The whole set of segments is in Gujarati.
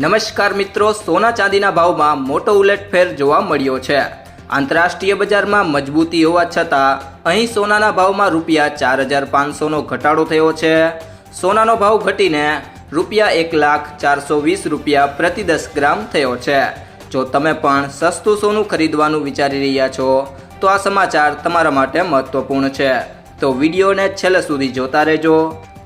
નમસ્કાર મિત્રો, સોના ચાંદીના ભાવમાં મોટો ઉલટફેર જોવા મળ્યો છે. આંતરરાષ્ટ્રીય બજારમાં મજબૂતી હોવા છતાં, અહીં સોનાના ભાવમાં રૂપિયા ચાર હજાર પાંચસોનો ઘટાડો થયો છે. સોનાનો ભાવ ઘટીને રૂપિયા એક લાખ ચારસો વીસ રૂપિયા પ્રતિ દસ ગ્રામ થયો છે. જો તમે પણ સસ્તું સોનું ખરીદવાનું વિચારી રહ્યા છો, તો આ સમાચાર તમારા માટે મહત્વપૂર્ણ છે. તો વિડીયોને છેલ્લે સુધી જોતા રહેજો.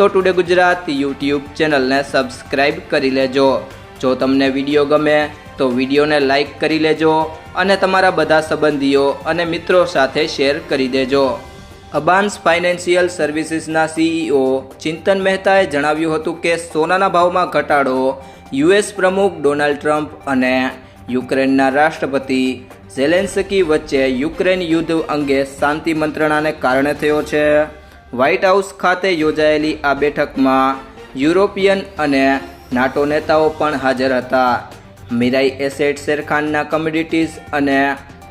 તો ટુડે ગુજરાત યુટ્યુબ ચેનલને સબસ્ક્રાઇબ કરી લેજો. જો તમને વીડિયો ગમે, તો વિડીયોને લાઈક કરી લેજો અને તમારા બધા સંબંધીઓ અને મિત્રો સાથે શેર કરી દેજો. અબાન્સ ફાઇનાન્શિયલ સર્વિસીસના સીઈઓ ચિંતન મહેતાએ જણાવ્યું હતું કે સોનાના ભાવમાં ઘટાડો યુએસ પ્રમુખ ડોનાલ્ડ ટ્રમ્પ અને યુક્રેનના રાષ્ટ્રપતિ ઝેલેન્સ્કી વચ્ચે યુક્રેન યુદ્ધ અંગે શાંતિ મંત્રણાને કારણે થયો છે. વ્હાઇટ હાઉસ ખાતે યોજાયેલી આ બેઠકમાં યુરોપિયન અને નાટો નેતાઓ પણ હાજર હતા. મીરાઈ એસેટ શેરખાનના કમ્યુનિટીઝ અને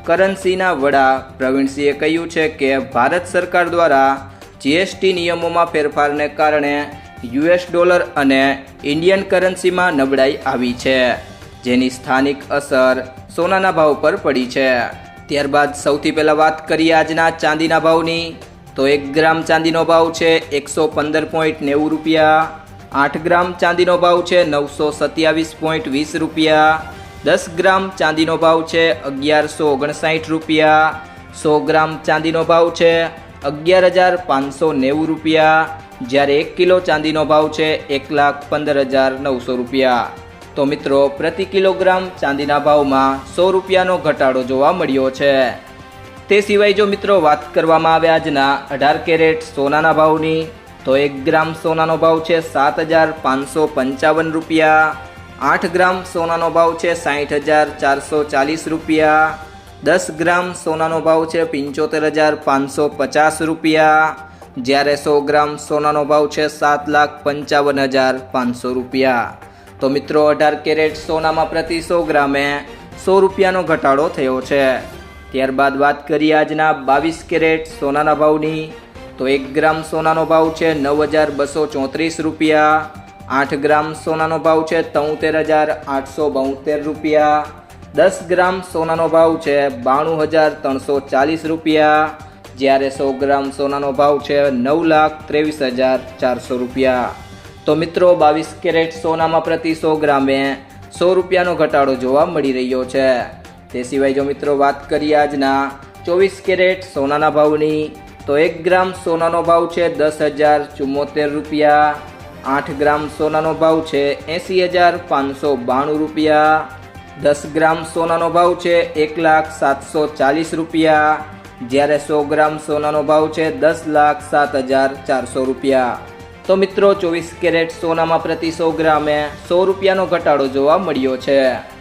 કરન્સીના વડા પ્રવીણસિંહે કહ્યું છે કે ભારત સરકાર દ્વારા જીએસટી નિયમોમાં ફેરફારને કારણે યુએસ ડોલર અને ઇન્ડિયન કરન્સીમાં નબળાઈ આવી છે, જેની સ્થાનિક અસર સોનાના ભાવ પર પડી છે. ત્યારબાદ સૌથી પહેલાં વાત કરીએ આજના ચાંદીના ભાવની. તો એક ગ્રામ ચાંદીનો ભાવ છે એકસો પંદર પોઈન્ટ નેવું રૂપિયા. આઠ ગ્રામ ચાંદીનો ભાવ છે નવસો સત્યાવીસ પોઈન્ટ વીસ રૂપિયા. દસ ગ્રામ ચાંદીનો ભાવ છે અગિયારસો ઓગણસાઠ રૂપિયા. સો ગ્રામ ચાંદીનો ભાવ છે અગિયાર હજાર પાંચસો નેવું રૂપિયા. જ્યારે એક કિલો ચાંદીનો ભાવ છે એક લાખ પંદર હજાર નવસો રૂપિયા. તો મિત્રો, પ્રતિ કિલોગ્રામ ચાંદીના ભાવમાં સો રૂપિયાનો ઘટાડો જોવા મળ્યો છે. તે સિવાય જો મિત્રો વાત કરવામાં આવે આજના અઢાર કેરેટ સોનાના ભાવની, તો એક ગ્રામ સોનાનો ભાવ છે સાત હજાર પાંચસો પંચાવન રૂપિયા, આઠ ગ્રામ સોનાનો ભાવ છે સાઠ હજાર ચારસો ચાલીસ રૂપિયા, દસ ગ્રામ સોનાનો ભાવ છે પંચોતેર હજાર પાંચસો પચાસ રૂપિયા, જ્યારે સો ગ્રામ સોનાનો ભાવ છે સાત લાખ પંચાવન હજાર પાંચસો રૂપિયા. તો મિત્રો અઢાર કેરેટ સોનામાં પ્રતિ સો ગ્રામે સો રૂપિયાનો ઘટાડો થયો છે. ત્યારબાદ વાત કરીએ આજના બાવીસ કેરેટ સોનાના ભાવની. તો એક ગ્રામ સોનાનો ભાવ છે નવ હજાર બસો ચોત્રીસ રૂપિયા. આઠ ગ્રામ સોનાનો ભાવ છે તોતેર હજાર આઠસો બોતેર રૂપિયા. દસ ગ્રામ સોનાનો ભાવ છે બાણું હજાર ત્રણસો ચાલીસ રૂપિયા. જ્યારે સો ગ્રામ સોનાનો ભાવ છે નવ લાખ ત્રેવીસ હજાર ચારસો રૂપિયા. તો મિત્રો, બાવીસ કેરેટ સોનામાં પ્રતિ સો ગ્રામે સો રૂપિયાનો ઘટાડો જોવા મળી રહ્યો છે. તે સિવાય જો મિત્રો વાત કરીએ આજના ચોવીસ કેરેટ સોનાના ભાવની, તો એક ગ્રામ સોનાનો ભાવ છે દસ હજાર ચુમ્મોતેર રૂપિયા, આઠ ગ્રામ સોનાનો ભાવ છે એંસી હજાર પાંચસો બાણું રૂપિયા, દસ ગ્રામ સોનાનો ભાવ છે એક લાખ સાતસો ચાલીસ રૂપિયા, જ્યારે સો ગ્રામ સોનાનો ભાવ છે દસ લાખ સાત હજાર ચારસો રૂપિયા. તો મિત્રો ચોવીસ કેરેટ સોનામાં પ્રતિ સો ગ્રામે સો રૂપિયાનો ઘટાડો જોવા મળ્યો છે.